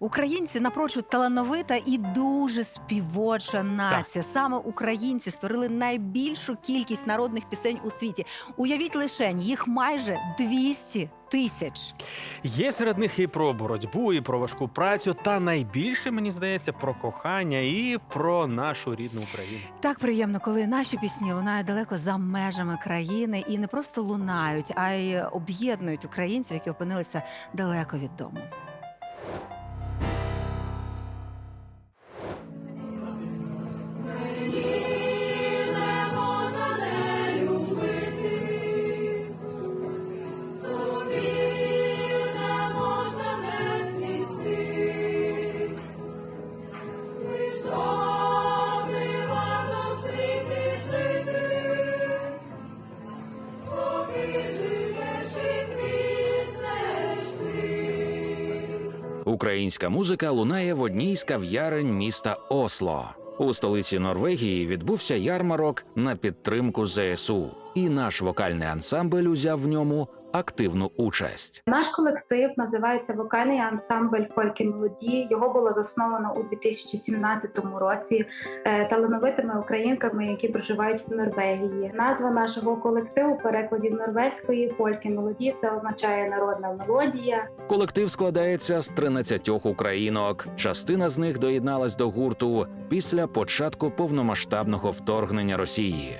Українці напрочуд талановита і дуже співоча нація. Саме українці створили найбільшу кількість народних пісень у світі. Уявіть лишень, їх майже 200 тисяч. Є серед них і про боротьбу, і про важку працю, та найбільше мені здається про кохання і про нашу рідну Україну. Так приємно, коли наші пісні лунають далеко за межами країни і не просто лунають, а й об'єднують українців, які опинилися далеко від дому. Українська музика лунає в одній з кав'ярень міста Осло. У столиці Норвегії відбувся ярмарок на підтримку ЗСУ, і наш вокальний ансамбль узяв в ньому активну участь. Наш колектив називається вокальний ансамбль Фольки Мелодії. Його було засновано у 2017 році е, талановитими українками, які проживають в Норвегії. Назва нашого колективу в перекладі з норвезької Фольки Мелодії це означає народна мелодія. Колектив складається з 13 українок. Частина з них доєдналась до гурту після початку повномасштабного вторгнення Росії.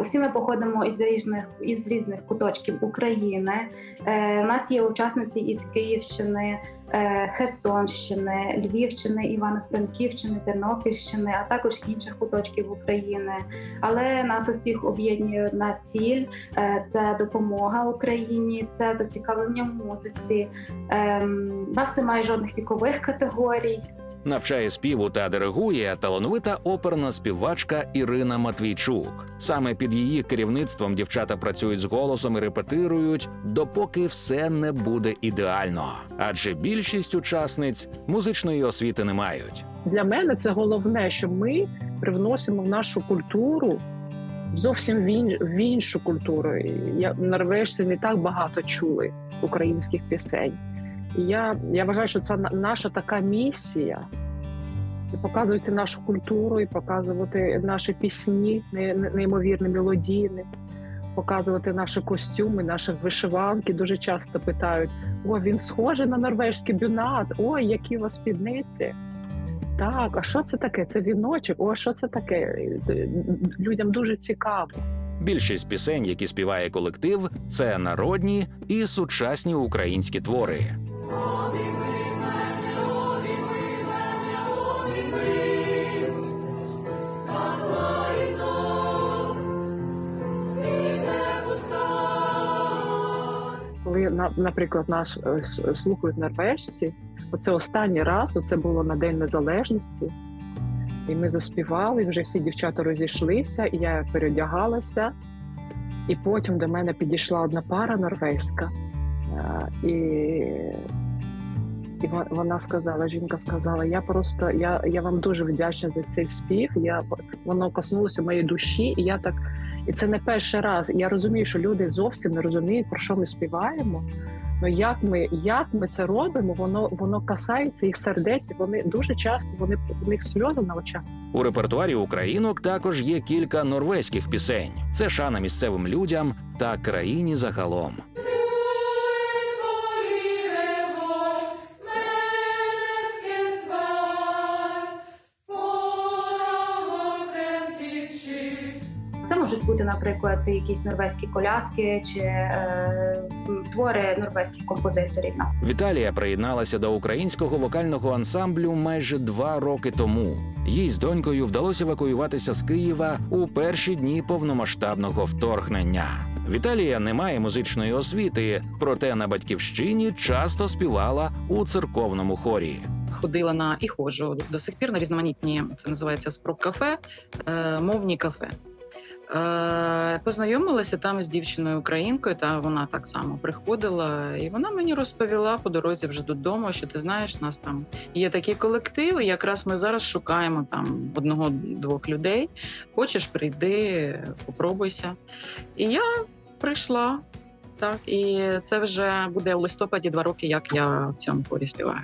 Усі ми походимо із різних із різних куточків України. Е, у нас є учасниці із Київщини, е, Херсонщини, Львівщини, Івано-Франківщини, Тернопільщини, а також інших куточків України. Але нас усіх об'єднує одна ціль: е, це допомога Україні, це зацікавлення в музиці. Е, нас немає жодних вікових категорій. Навчає співу та диригує талановита оперна співачка Ірина Матвійчук. Саме під її керівництвом дівчата працюють з голосом і репетирують, допоки все не буде ідеально. Адже більшість учасниць музичної освіти не мають. Для мене це головне, що ми привносимо в нашу культуру зовсім в, іншу культуру. Я норвежці не так багато чули українських пісень. Я, я вважаю, що це наша така місія. Показувати нашу культуру, і показувати наші пісні, не- не- неймовірні мелодійні, показувати наші костюми, наші вишиванки. Дуже часто питають: о, він схожий на норвежський бюнат, ой, які у вас спідниці. Так, а що це таке? Це віночок? О, що це таке? Людям дуже цікаво. Більшість пісень, які співає колектив, це народні і сучасні українські твори. Коли на- наприклад, наш е, слухають норвежці, оце останній раз, оце було на День Незалежності, і ми заспівали, вже всі дівчата розійшлися, і я переодягалася. І потім до мене підійшла одна пара норвезька, е, і, і вона сказала, жінка сказала: я просто я, я вам дуже вдячна за цей спів. Я воно коснулося моєї душі, і я так. І це не перший раз. Я розумію, що люди зовсім не розуміють, про що ми співаємо. Ну як ми, як ми це робимо, воно воно касається їх сердець. Вони дуже часто вони у них сльози на очах. У репертуарі українок також є кілька норвезьких пісень. Це шана місцевим людям та країні загалом. Бути, наприклад, якісь норвезькі колядки чи е, твори норвезьких композиторів. Віталія приєдналася до українського вокального ансамблю майже два роки тому. Їй з донькою вдалося евакуюватися з Києва у перші дні повномасштабного вторгнення. Віталія не має музичної освіти, проте на батьківщині часто співала у церковному хорі. ходила на і ходжу до сих пір на різноманітні, це називається спроб кафе, е, мовні кафе. Е, познайомилася там з дівчиною українкою, та вона так само приходила, і вона мені розповіла по дорозі вже додому, що ти знаєш, нас там є такі колективи. Якраз ми зараз шукаємо там одного-двох людей. Хочеш, прийди, попробуйся. І я прийшла. Так, і це вже буде у листопаді два роки, як я в цьому хорі співаю.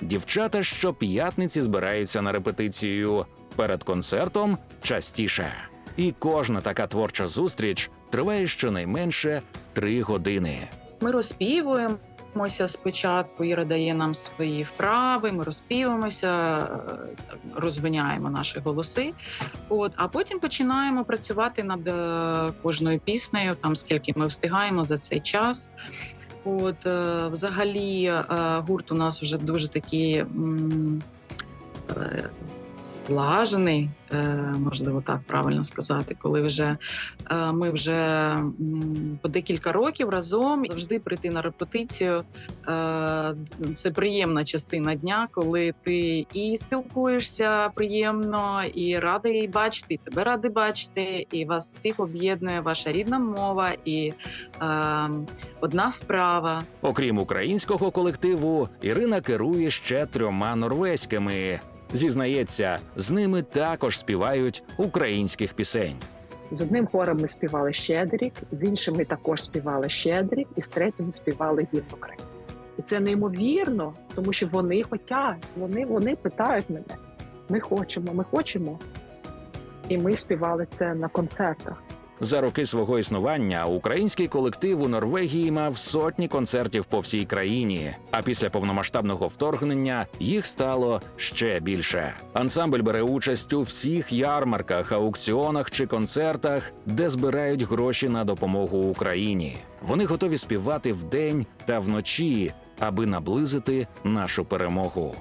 Дівчата щоп'ятниці збираються на репетицію перед концертом частіше. І кожна така творча зустріч триває щонайменше три години. Ми розпівуємося спочатку. Іра дає нам свої вправи. Ми розпівуємося, е, розвиняємо наші голоси. От, а потім починаємо працювати над е, кожною піснею, там скільки ми встигаємо за цей час. От, е, взагалі, гурт у нас вже дуже такий. Слажений, е, можливо, так правильно сказати, коли вже е, ми вже по декілька років разом завжди прийти на репетицію. е, Це приємна частина дня, коли ти і спілкуєшся приємно, і радий бачити, і тебе радий бачити, і вас всіх об'єднує ваша рідна мова і одна справа. Окрім українського колективу, Ірина керує ще трьома норвезькими. Зізнається, з ними також співають українських пісень. З одним хором ми співали Щедрік, з іншим ми також співали Щедрік, і з третім співали гімн України. І це неймовірно, тому що вони хочуть, вони, вони питають мене. Ми хочемо, ми хочемо. І ми співали це на концертах. За роки свого існування український колектив у Норвегії мав сотні концертів по всій країні. А після повномасштабного вторгнення їх стало ще більше. Ансамбль бере участь у всіх ярмарках, аукціонах чи концертах, де збирають гроші на допомогу Україні. Вони готові співати вдень та вночі, аби наблизити нашу перемогу.